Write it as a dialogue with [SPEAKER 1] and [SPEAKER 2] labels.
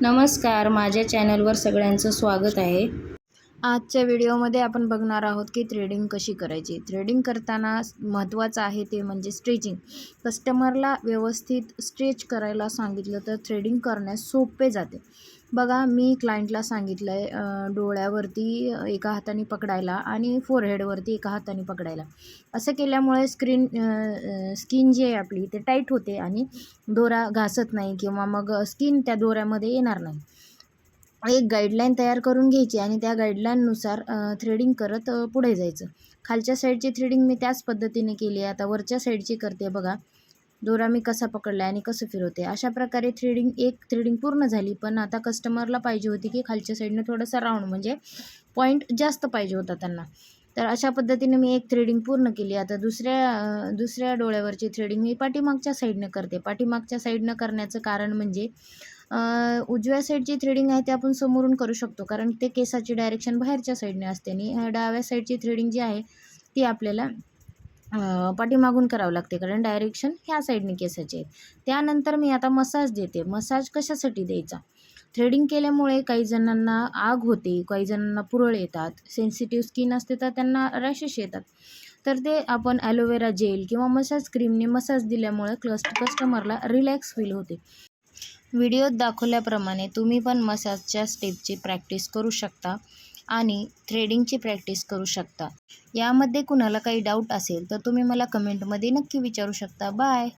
[SPEAKER 1] नमस्कार माझ्या चॅनलवर सगळ्यांचं स्वागत आहे.
[SPEAKER 2] आजच्या व्हिडिओमध्ये आपण बघणार आहोत की थ्रेडिंग कशी करायची. थ्रेडिंग करताना महत्त्वाचं आहे ते म्हणजे स्ट्रेचिंग कस्टमरला व्यवस्थित स्ट्रेच करायला सांगितलं तर थ्रेडिंग करण्यास सोपे जाते. बघा मी क्लायंटला सांगितलं आहे डोळ्यावरती एका हाताने पकडायला आणि फोरहेडवरती एका हाताने पकडायला. असं केल्यामुळे स्क्रीन स्किन जी आहे आपली ते टाईट होते आणि दोरा घासत नाही किंवा मग स्किन त्या दोऱ्यामध्ये येणार नाही. एक गाईडलाईन तयार करून घ्यायची आणि त्या गाईडलाईननुसार थ्रेडिंग करत पुढे जायचं. खालच्या साईडची थ्रेडिंग मी त्याच पद्धतीने केली आहे. आता वरच्या साईडची करते बघा. दोरा मी कसा पकडला आणि कसं फिरवते. अशा प्रकारे थ्रेडिंग एक थ्रेडिंग पूर्ण झाली. पण आता कस्टमरला पाहिजे होती की खालच्या साईडनं थोडंसं राऊंड म्हणजे पॉईंट जास्त पाहिजे होता त्यांना. तर अशा पद्धतीने मी एक थ्रेडिंग पूर्ण केली. आता दुसऱ्या दुसऱ्या डोळ्यावरची थ्रेडिंग मी पाठीमागच्या साईडनं करते. पाठीमागच्या साईडनं करण्याचं कारण म्हणजे उजव्या साईडची थ्रेडिंग आहे ते आपण समोरून करू शकतो. कारण ते केसाची डायरेक्शन बाहेरच्या साईडने असते आणि डाव्या साईडची थ्रेडिंग जी आहे ती आपल्याला पाठीमागून करावं लागते. कारण डायरेक्शन ह्या साईडने केसाची आहेत. त्यानंतर मी आता मसाज देते. मसाज कशासाठी द्यायचा? थ्रेडिंग केल्यामुळे काही जणांना आग होते काही जणांना पुरळ येतात सेन्सिटिव्ह स्किन असते तर त्यांना रॅशेस येतात. तर ते आपण ॲलोवेरा जेल किंवा मसाज क्रीमने मसाज दिल्यामुळे क्लस कस्टमरला रिलॅक्स फील होते. व्हिडिओत दाखवल्याप्रमाणे तुम्ही पण मसाजच्या स्टेपची प्रॅक्टिस करू शकता आणि थ्रेडिंगची प्रॅक्टिस करू शकता. यामध्ये कुणाला काही डाऊट असेल तर तुम्ही मला कमेंटमध्ये नक्की विचारू शकता. बाय